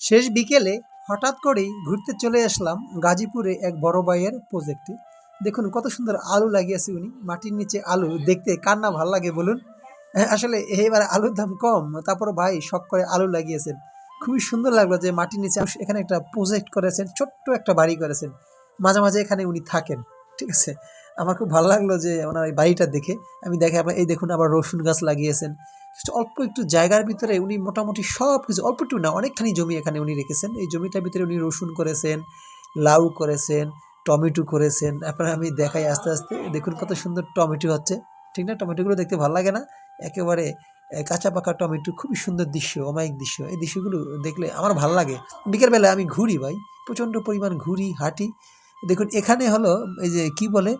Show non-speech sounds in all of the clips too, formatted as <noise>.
শেষ বিকেলে হঠাৎ করেই ঘুরতে চলে আসলাম গাজীপুরে এক বড় ভাইয়ের প্রজেক্টে দেখুন কত সুন্দর আলু লাগিয়েছে উনি। মাটির নিচে আলু দেখতে কার না ভালো লাগে বলুন। হ্যাঁ, আসলে এবার আলুর দাম কম। তারপর ভাই শখ করে আলু লাগিয়েছেন। খুবই সুন্দর লাগল যে মাটির নিচে এখানে একটা প্রজেক্ট করেছেন ছোট্ট একটা বাড়ি করেছেন। মাঝে মাঝে এখানে উনি থাকেন ঠিক আছে? আমার খুব ভালো লাগল যে ওনার এই বাড়িটা দেখে। আমি দেখে আপনার এই দেখুন আবার রসুন গাছ লাগিয়েছেন। অল্প একটু জায়গার ভিতরে উনি মোটামুটি সব কিছু অল্প একটু না, অনেকখানি জমি এখানে উনি রেখেছেন। এই জমিটার ভিতরে উনি রসুন করেছেন, লাউ করেছেন, টমেটো করেছেন। আপনারা আমি দেখাই আস্তে আস্তে, দেখুন কত সুন্দর টমেটো হচ্ছে। ঠিক না? টমেটোগুলো দেখতে ভালো লাগে না? একেবারে কাঁচা পাকা টমেটো, খুবই সুন্দর দৃশ্য, অমায়িক দৃশ্য। এই দৃশ্যগুলো দেখলে আমার ভালো লাগে। বিকেলবেলা আমি ঘুরি ভাই, প্রচণ্ড পরিমাণ ঘুরি, হাঁটি। দেখুন, এখানে হলো, এই যে কি বলে,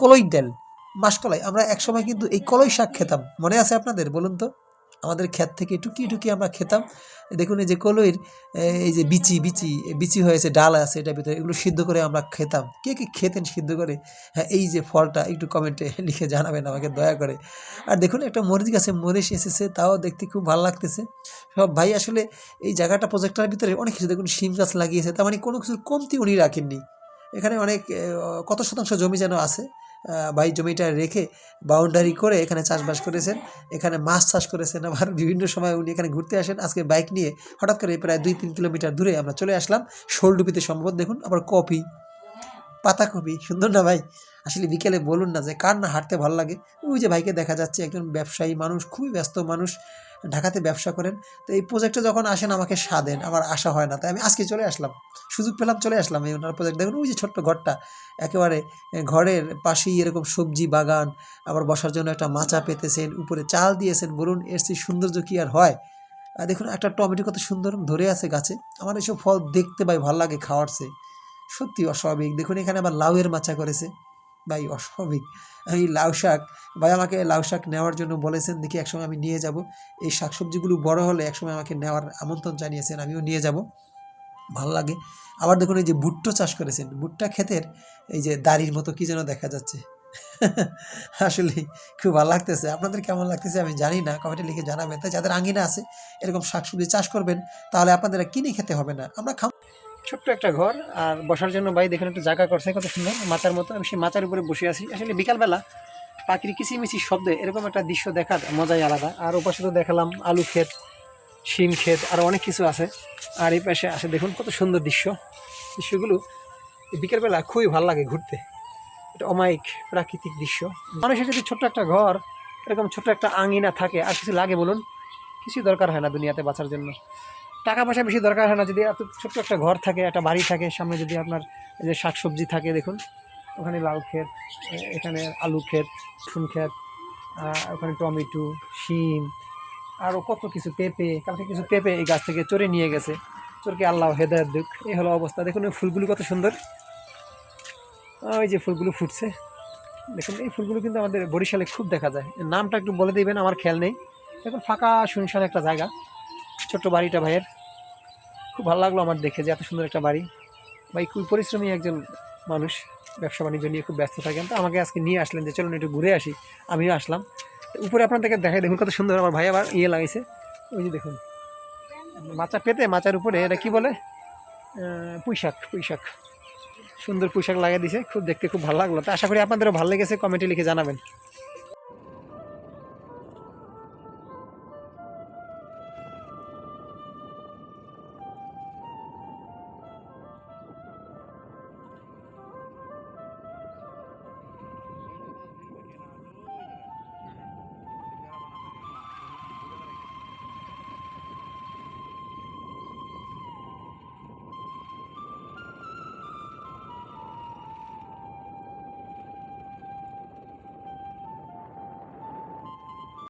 কলই ডাল মাসকলাই আমরা একসময় কিন্তু এই কলই শাক খেতাম। মনে আছে আপনাদের? বলুন তো। আমাদের ক্ষেত থেকে টুকি টুকি আমরা খেতাম। দেখুন এই যে কলইর এ, এই যে বিচি বিচি বিচি হয়েছে ডাল আছে এটার ভিতরে এগুলো সিদ্ধ করে আমরা খেতাম। কে কে খেতেন সিদ্ধ করে? হ্যাঁ এই যে ফলটা একটু কমেন্টে <laughs> লিখে জানাবেন আমাকে দয়া করে। আর দেখুন একটা মরিচ গাছে মরিচ এসেছে তাও দেখতে খুব ভালো লাগতেছে। সব ভাই আসলে এই জায়গাটা প্রজেক্টটার ভিতরে অনেক কিছু দেখুন শিম গাছ লাগিয়েছে তার মানে কোনো কিছুর কমতি উনি রাখেননি। এখানে অনেক কত শতাংশ জমি যেন আছে। ভাই জমিটা রেখে বাউন্ডারি করে এখানে চাষবাস করেছেন। এখানে মাছ চাষ করেছেন আবার <laughs> বিভিন্ন সময় উনি এখানে ঘুরতে আসেন। আজকে বাইক নিয়ে হঠাৎ করে প্রায় দুই তিন কিলোমিটার দূরে আমরা চলে আসলাম। শোলডুপিতে সম্ভবত দেখুন আবার কফি পাতাকপি, সুন্দর না ভাই? আসলে বিকেলে বলুন না যে কার না হাঁটতে ভালো লাগে? ওই যে ভাইকে দেখা যাচ্ছে, একজন ব্যবসায়ী মানুষ, খুবই ব্যস্ত মানুষ। ঢাকাতে ব্যবসা করেন। তো এই প্রজেক্টে যখন আসেন আমাকে সাদেন আমার আশা হয় না। তাই আমি আজকে চলে আসলাম। সুযোগ পেলাম, চলে আসলাম এই ওনার প্রজেক্ট দেখুন, ওই যে ছোট্ট ঘরটা, একেবারে ঘরের পাশেই এরকম সবজি বাগান, আবার বসার জন্য একটা মাচা পেতেছেন, উপরে চাল দিয়েছেন। বলুন, এর সেই সৌন্দর্য কি আর হয়? আর দেখুন, একটা টমেটো কত সুন্দর ধরে আছে গাছে। আমার এসব ফল দেখতে পাই ভালো লাগে খাওয়ার চেয়ে। সত্যি অস্বাভাবিক। দেখুন, এখানে আবার লাউয়ের মাচা করেছে। ভাই অস্বাভাবিক। এই লাউ শাক, ভাই আমাকে লাউ শাক নেওয়ার জন্য বলেছেন, দেখি একসময় আমি নিয়ে যাব। এই শাকসবজিগুলো বড় হলে একসময় আমাকে নেওয়ার আমন্ত্রণ জানিয়েছেন, আমিও নিয়ে যাব। ভালো লাগে। আবার দেখুন এই যে ভুট্টো চাষ করেছেন, ভুট্টা ক্ষেতের এই যে দাড়ির মতো কি যেন দেখা যাচ্ছে। আসলে খুব ভালো লাগতেছে। আপনাদের কেমন লাগতেছে আমি জানি না, কমেন্টে লিখে জানাবেন। তাই যাদের আঙিনা আছে, এরকম শাকসবজি চাষ করবেন, তাহলে আপনাদের কিনে খেতে হবে না। আমরা খাম ছোট্ট একটা ঘর, আর বসার জন্য ভাই দেখুন একটু জায়গা করছে, কত সুন্দর, মাথার মতো আমি সেই মাথার উপরে বসে আছি। আসলে বিকালবেলা পাখির কিচিমিচি শব্দে, এরকম একটা দৃশ্য দেখার মজাই আলাদা। আর ওপাশে তো দেখালাম আলু ক্ষেত, শিম ক্ষেত, আর অনেক কিছু আছে। আর এই পাশে আসে দেখুন কত সুন্দর দৃশ্য। দৃশ্যগুলো বিকেলবেলা খুবই ভালো লাগে ঘুরতে। এটা অমায়িক প্রাকৃতিক দৃশ্য। মানুষের যদি ছোট্ট একটা ঘর, এরকম ছোট্ট একটা আঙিনা থাকে, আর কিছু লাগে বলুন কিছু দরকার হয় না দুনিয়াতে বাঁচার জন্য। টাকা পয়সা বেশি দরকার হয় না। যদি এত ছোট্ট একটা ঘর থাকে, একটা বাড়ি থাকে, সামনে যদি আপনার যে শাকসবজি থাকে, দেখুন, ওখানে লাউ ক্ষেত এখানে আলু ক্ষেত রসুন ক্ষেত ওখানে টমেটো, শিম আরও কত কিছু পেঁপে, কালকে কিছু পেঁপে এই গাছ থেকে চড়ে নিয়ে গেছে। চোরকে আল্লাহ হেদায়ত দুঃখ এই হলো অবস্থা। দেখুন ওই ফুলগুলো কত সুন্দর। ওই যে ফুলগুলো ফুটছে। দেখুন, এই ফুলগুলো কিন্তু আমাদের বরিশালে খুব দেখা যায়। নামটা একটু বলে দিবেন, আমার খেয়াল নেই। দেখুন, ফাঁকা শুনশান একটা জায়গা। ছোট্ট বাড়িটা ভাইয়ের। খুব ভালো লাগল আমার দেখে যে এত সুন্দর একটা বাড়ি। ভাই খুব পরিশ্রমী একজন মানুষ, ব্যবসা বাণিজ্য নিয়ে খুব ব্যস্ত থাকেন। তো আমাকে আজকে নিয়ে আসলেন যে চলুন একটু ঘুরে আসি, আমিও আসলাম। উপরে আপনাদেরকে দেখাই, দেখুন কত সুন্দর আমার ভাই আবার ইয়ে লাগাইছে। ওই যে দেখুন, মাচা পেতে, মাচার উপরে, এটা কি বলে? পুঁইশাক পুঁইশাক। সুন্দর পোশাক লাগিয়ে দিছে, খুব দেখতে খুব ভালো লাগল। তো আশা করি আপনাদেরও ভালো লেগেছে, কমেন্টে লিখে জানাবেন।